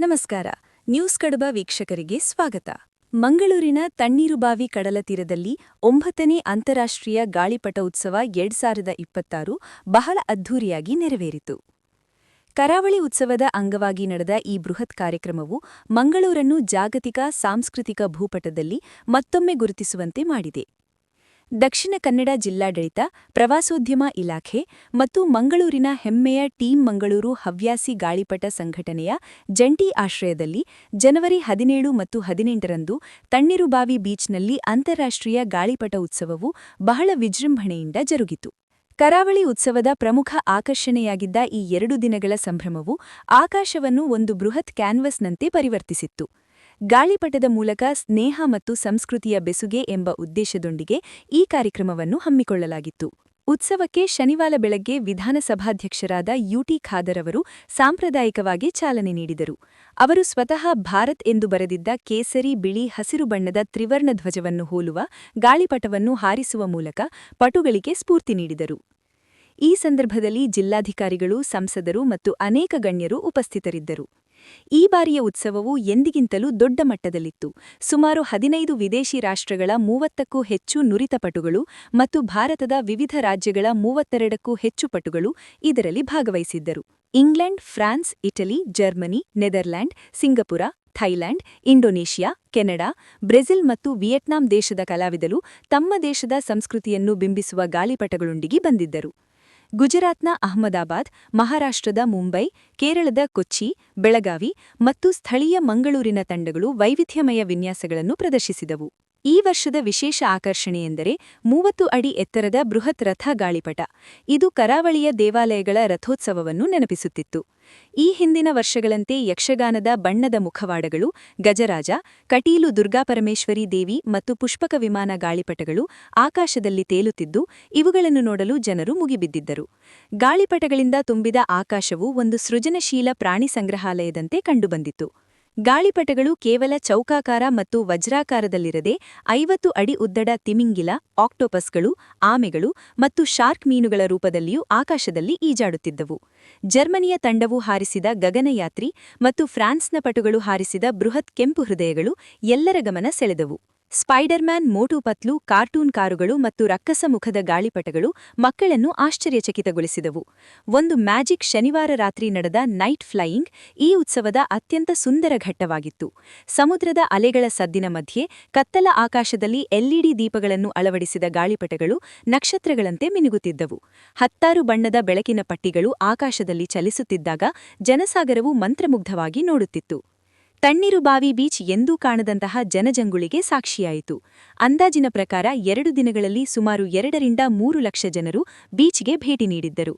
ನಮಸ್ಕಾರ. ನ್ಯೂಸ್ ಕಡಬ ವೀಕ್ಷಕರಿಗೆ ಸ್ವಾಗತ. ಮಂಗಳೂರಿನ ತಣ್ಣೀರುಬಾವಿ ಕಡಲ ತೀರದಲ್ಲಿ ಒಂಬತ್ತನೇ ಅಂತಾರಾಷ್ಟ್ರೀಯ ಗಾಳಿಪಟ ಉತ್ಸವ ಎರಡ್ ಸಾವಿರದ ಇಪ್ಪತ್ತಾರು ಬಹಳ ಅದ್ಧೂರಿಯಾಗಿ ನೆರವೇರಿತು. ಕರಾವಳಿ ಉತ್ಸವದ ಅಂಗವಾಗಿ ನಡೆದ ಈ ಬೃಹತ್ ಕಾರ್ಯಕ್ರಮವು ಮಂಗಳೂರನ್ನು ಜಾಗತಿಕ, ಸಾಂಸ್ಕೃತಿಕ ಭೂಪಟದಲ್ಲಿ ಮತ್ತೊಮ್ಮೆ ಗುರುತಿಸುವಂತೆ ಮಾಡಿದೆ. ದಕ್ಷಿಣ ಕನ್ನಡ ಜಿಲ್ಲಾಡಳಿತ, ಪ್ರವಾಸೋದ್ಯಮ ಇಲಾಖೆ ಮತ್ತು ಮಂಗಳೂರಿನ ಹೆಮ್ಮೆಯ ಟೀಂ ಮಂಗಳೂರು ಹವ್ಯಾಸಿ ಗಾಳಿಪಟ ಸಂಘಟನೆಯ ಜಂಟಿ ಆಶ್ರಯದಲ್ಲಿ ಜನವರಿ ಹದಿನೇಳು ಮತ್ತು ಹದಿನೆಂಟರಂದು ತಣ್ಣೀರುಬಾವಿ ಬೀಚ್ನಲ್ಲಿ ಅಂತಾರಾಷ್ಟ್ರೀಯ ಗಾಳಿಪಟ ಉತ್ಸವವು ಬಹಳ ವಿಜೃಂಭಣೆಯಿಂದ ಜರುಗಿತು. ಕರಾವಳಿ ಉತ್ಸವದ ಪ್ರಮುಖ ಆಕರ್ಷಣೆಯಾಗಿದ್ದ ಈ ಎರಡು ದಿನಗಳ ಸಂಭ್ರಮವು ಆಕಾಶವನ್ನು ಒಂದು ಬೃಹತ್ ಕ್ಯಾನ್ವಸ್ನಂತೆ ಪರಿವರ್ತಿಸಿತ್ತು. ಗಾಳಿಪಟದ ಮೂಲಕ ಸ್ನೇಹ ಮತ್ತು ಸಂಸ್ಕೃತಿಯ ಬೆಸುಗೆ ಎಂಬ ಉದ್ದೇಶದೊಂದಿಗೆ ಈ ಕಾರ್ಯಕ್ರಮವನ್ನು ಹಮ್ಮಿಕೊಳ್ಳಲಾಗಿತ್ತು. ಉತ್ಸವಕ್ಕೆ ಶನಿವಾರ ಬೆಳಗ್ಗೆ ವಿಧಾನಸಭಾಧ್ಯಕ್ಷರಾದ ಯುಟಿ ಖಾದರ್ ಅವರು ಸಾಂಪ್ರದಾಯಿಕವಾಗಿ ಚಾಲನೆ ನೀಡಿದರು. ಅವರು ಸ್ವತಃ ಭಾರತ್ ಎಂದು ಬರೆದಿದ್ದ ಕೇಸರಿ, ಬಿಳಿ, ಹಸಿರು ಬಣ್ಣದ ತ್ರಿವರ್ಣ ಧ್ವಜವನ್ನು ಹೋಲುವ, ಗಾಳಿಪಟವನ್ನು ಹಾರಿಸುವ ಮೂಲಕ ಪಟುಗಳಿಗೆ ಸ್ಫೂರ್ತಿ ನೀಡಿದರು. ಈ ಸಂದರ್ಭದಲ್ಲಿ ಜಿಲ್ಲಾಧಿಕಾರಿಗಳು, ಸಂಸದರು ಮತ್ತು ಅನೇಕ ಗಣ್ಯರು ಉಪಸ್ಥಿತರಿದ್ದರು. ಈ ಬಾರಿಯ ಉತ್ಸವವು ಎಂದಿಗಿಂತಲೂ ದೊಡ್ಡ ಮಟ್ಟದಲ್ಲಿತ್ತು. ಸುಮಾರು ಹದಿನೈದು ವಿದೇಶಿ ರಾಷ್ಟ್ರಗಳ ಮೂವತ್ತಕ್ಕೂ ಹೆಚ್ಚು ನುರಿತ ಪಟುಗಳು ಮತ್ತು ಭಾರತದ ವಿವಿಧ ರಾಜ್ಯಗಳ ಮೂವತ್ತೆರಡಕ್ಕೂ ಹೆಚ್ಚು ಪಟುಗಳು ಇದರಲ್ಲಿ ಭಾಗವಹಿಸಿದ್ದರು. England, France, Italy, Germany, Netherland, Singapore, Thailand, Indonesia, Canada, Brazil ಮತ್ತು ವಿಯೆಟ್ನಾಂ ದೇಶದ ಕಲಾವಿದರು ತಮ್ಮ ದೇಶದ ಸಂಸ್ಕೃತಿಯನ್ನು ಬಿಂಬಿಸುವ ಗಾಳಿಪಟಗಳೊಂದಿಗೆ ಬಂದಿದ್ದರು. ಗುಜರಾತ್ನ ಅಹಮದಾಬಾದ್ ಮಹಾರಾಷ್ಟ್ರದ ಮುಂಬೈ ಕೇರಳದ ಕೊಚ್ಚಿ ಬೆಳಗಾವಿ ಮತ್ತು ಸ್ಥಳೀಯ ಮಂಗಳೂರಿನ ತಂಡಗಳು ವೈವಿಧ್ಯಮಯ ವಿನ್ಯಾಸಗಳನ್ನು ಪ್ರದರ್ಶಿಸಿದವು. ಈ ವರ್ಷದ ವಿಶೇಷ ಆಕರ್ಷಣೆಯೆಂದರೆ ಮೂವತ್ತು ಅಡಿ ಎತ್ತರದ ಬೃಹತ್ ರಥ ಗಾಳಿಪಟ. ಇದು ಕರಾವಳಿಯ ದೇವಾಲಯಗಳ ರಥೋತ್ಸವವನ್ನು ನೆನಪಿಸುತ್ತಿತ್ತು. ಈ ಹಿಂದಿನ ವರ್ಷಗಳಂತೆ ಯಕ್ಷಗಾನದ ಬಣ್ಣದ ಮುಖವಾಡಗಳು, ಗಜರಾಜ, ಕಟೀಲು ದುರ್ಗಾಪರಮೇಶ್ವರಿ ದೇವಿ ಮತ್ತು ಪುಷ್ಪಕ ವಿಮಾನ ಗಾಳಿಪಟಗಳು ಆಕಾಶದಲ್ಲಿ ತೇಲುತ್ತಿದ್ದು, ಇವುಗಳನ್ನು ನೋಡಲು ಜನರು ಮುಗಿಬಿದ್ದಿದ್ದರು. ಗಾಳಿಪಟಗಳಿಂದ ತುಂಬಿದ ಆಕಾಶವು ಒಂದು ಸೃಜನಶೀಲ ಪ್ರಾಣಿ ಸಂಗ್ರಹಾಲಯದಂತೆ ಕಂಡುಬಂದಿತ್ತು. ಗಾಳಿಪಟಗಳು ಕೇವಲ ಚೌಕಾಕಾರ ಮತ್ತು ವಜ್ರಾಕಾರದಲ್ಲಿರದೆ ಐವತ್ತು ಅಡಿ ಉದ್ದಡ ತಿಮಿಂಗಿಲ, ಆಕ್ಟೋಪಸ್ಗಳು, ಆಮೆಗಳು ಮತ್ತು ಶಾರ್ಕ್ ಮೀನುಗಳ ರೂಪದಲ್ಲಿಯೂ ಆಕಾಶದಲ್ಲಿ ಈಜಾಡುತ್ತಿದ್ದವು. ಜರ್ಮನಿಯ ತಂಡವು ಹಾರಿಸಿದ ಗಗನಯಾತ್ರಿ ಮತ್ತು ಫ್ರಾನ್ಸ್ನ ಪಟುಗಳು ಹಾರಿಸಿದ ಬೃಹತ್ ಕೆಂಪು ಹೃದಯಗಳು ಎಲ್ಲರ ಗಮನ ಸೆಳೆದವು. ಸ್ಪೈಡರ್ಮ್ಯಾನ್ ಮೋಟು ಪತ್ಲು, ಕಾರ್ಟೂನ್ ಕಾರುಗಳು ಮತ್ತು ರಕ್ಕಸ ಮುಖದ ಗಾಳಿಪಟಗಳು ಮಕ್ಕಳನ್ನು ಆಶ್ಚರ್ಯಚಕಿತಗೊಳಿಸಿದವು. ಒಂದು ಮ್ಯಾಜಿಕ್ ಶನಿವಾರ ರಾತ್ರಿ ನಡೆದ ನೈಟ್ ಫ್ಲೈಯಿಂಗ್ ಈ ಉತ್ಸವದ ಅತ್ಯಂತ ಸುಂದರ ಘಟ್ಟವಾಗಿತ್ತು. ಸಮುದ್ರದ ಅಲೆಗಳ ಸದ್ದಿನ ಮಧ್ಯೆ ಕತ್ತಲ ಆಕಾಶದಲ್ಲಿ ಎಲ್ಇಡಿ ದೀಪಗಳನ್ನು ಅಳವಡಿಸಿದ ಗಾಳಿಪಟಗಳು ನಕ್ಷತ್ರಗಳಂತೆ ಮಿನುಗುತ್ತಿದ್ದವು. ಹತ್ತಾರು ಬಣ್ಣದ ಬೆಳಕಿನ ಪಟ್ಟಿಗಳು ಆಕಾಶದಲ್ಲಿ ಚಲಿಸುತ್ತಿದ್ದಾಗ ಜನಸಾಗರವು ಮಂತ್ರಮುಗ್ಧವಾಗಿ ನೋಡುತ್ತಿತ್ತು. ತಣ್ಣೀರುಬಾವಿ ಬೀಚ್ ಎಂದೂ ಕಾಣದಂತಹ ಜನಜಂಗುಳಿಗೆ ಸಾಕ್ಷಿಯಾಯಿತು. ಅಂದಾಜಿನ ಪ್ರಕಾರ ಎರಡು ದಿನಗಳಲ್ಲಿ ಸುಮಾರು ಎರಡರಿಂದ ಮೂರು ಲಕ್ಷ ಜನರು ಬೀಚ್ಗೆ ಭೇಟಿ ನೀಡಿದ್ದರು.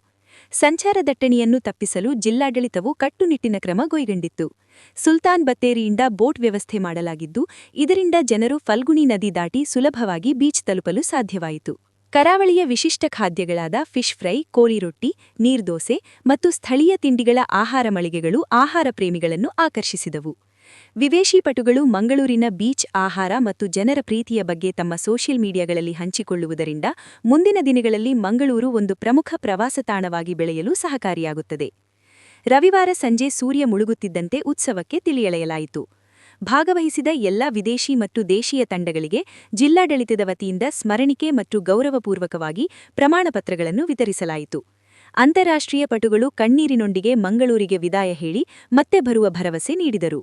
ಸಂಚಾರ ದಟ್ಟಣೆಯನ್ನು ತಪ್ಪಿಸಲು ಜಿಲ್ಲಾಡಳಿತವು ಕಟ್ಟುನಿಟ್ಟಿನ ಕ್ರಮ ಕೈಗೊಂಡಿತ್ತು. ಸುಲ್ತಾನ್ ಬತ್ತೇರಿಯಿಂದ ಬೋಟ್ ವ್ಯವಸ್ಥೆ ಮಾಡಲಾಗಿದ್ದು, ಇದರಿಂದ ಜನರು ಫಲ್ಗುಣಿ ನದಿ ದಾಟಿ ಸುಲಭವಾಗಿ ಬೀಚ್ ತಲುಪಲು ಸಾಧ್ಯವಾಯಿತು. ಕರಾವಳಿಯ ವಿಶಿಷ್ಟ ಖಾದ್ಯಗಳಾದ ಫಿಶ್ ಫ್ರೈ, ಕೋಳಿ ರೊಟ್ಟಿ, ನೀರ್ದೋಸೆ ಮತ್ತು ಸ್ಥಳೀಯ ತಿಂಡಿಗಳ ಆಹಾರ ಮಳಿಗೆಗಳು ಆಹಾರ ಪ್ರೇಮಿಗಳನ್ನು ಆಕರ್ಷಿಸಿದವು. ವಿದೇಶಿ ಪಟುಗಳು ಮಂಗಳೂರಿನ ಬೀಚ್ ಆಹಾರ ಮತ್ತು ಜನರ ಪ್ರೀತಿಯ ಬಗ್ಗೆ ತಮ್ಮ ಸೋಷಿಯಲ್ ಮೀಡಿಯಾಗಳಲ್ಲಿ ಹಂಚಿಕೊಳ್ಳುವುದರಿಂದ ಮುಂದಿನ ದಿನಗಳಲ್ಲಿ ಮಂಗಳೂರು ಒಂದು ಪ್ರಮುಖ ಪ್ರವಾಸ ತಾಣವಾಗಿ ಬೆಳೆಯಲು ಸಹಕಾರಿಯಾಗುತ್ತದೆ. ರವಿವಾರ ಸಂಜೆ ಸೂರ್ಯ ಮುಳುಗುತ್ತಿದ್ದಂತೆ ಉತ್ಸವಕ್ಕೆ ತಿಳಿಯಳೆಯಲಾಯಿತು ಭಾಗವಹಿಸಿದ ಎಲ್ಲಾ ವಿದೇಶಿ ಮತ್ತು ದೇಶೀಯ ತಂಡಗಳಿಗೆ ಜಿಲ್ಲಾಡಳಿತದ ವತಿಯಿಂದ ಸ್ಮರಣಿಕೆ ಮತ್ತು ಗೌರವಪೂರ್ವಕವಾಗಿ ಪ್ರಮಾಣಪತ್ರಗಳನ್ನು ವಿತರಿಸಲಾಯಿತು. ಅಂತಾರಾಷ್ಟ್ರೀಯ ಪಟುಗಳು ಕಣ್ಣೀರಿನೊಂದಿಗೆ ಮಂಗಳೂರಿಗೆ ವಿದಾಯ ಹೇಳಿ ಮತ್ತೆ ಬರುವ ಭರವಸೆ ನೀಡಿದರು.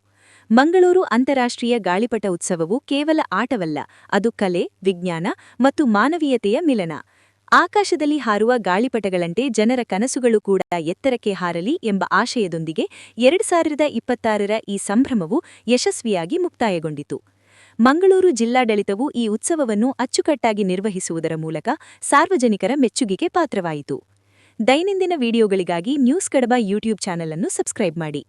ಮಂಗಳೂರು ಅಂತಾರಾಷ್ಟ್ರೀಯ ಗಾಳಿಪಟ ಉತ್ಸವವು ಕೇವಲ ಆಟವಲ್ಲ, ಅದು ಕಲೆ, ವಿಜ್ಞಾನ ಮತ್ತು ಮಾನವೀಯತೆಯ ಮಿಲನ. ಆಕಾಶದಲ್ಲಿ ಹಾರುವ ಗಾಳಿಪಟಗಳಂತೆ ಜನರ ಕನಸುಗಳು ಕೂಡ ಎತ್ತರಕ್ಕೆ ಹಾರಲಿ ಎಂಬ ಆಶಯದೊಂದಿಗೆ ಎರಡು ಸಾವಿರದ ಇಪ್ಪತ್ತಾರರ ಈ ಸಂಭ್ರಮವು ಯಶಸ್ವಿಯಾಗಿ ಮುಕ್ತಾಯಗೊಂಡಿತು. ಮಂಗಳೂರು ಜಿಲ್ಲಾಡಳಿತವು ಈ ಉತ್ಸವವನ್ನು ಅಚ್ಚುಕಟ್ಟಾಗಿ ನಿರ್ವಹಿಸುವುದರ ಮೂಲಕ ಸಾರ್ವಜನಿಕರ ಮೆಚ್ಚುಗೆಗೆ ಪಾತ್ರವಾಯಿತು. ದೈನಂದಿನ ವಿಡಿಯೋಗಳಿಗಾಗಿ ನ್ಯೂಸ್ ಕಡಬ ಯೂಟ್ಯೂಬ್ ಚಾನಲ್ ಅನ್ನು ಸಬ್ಸ್ಕ್ರೈಬ್ ಮಾಡಿ.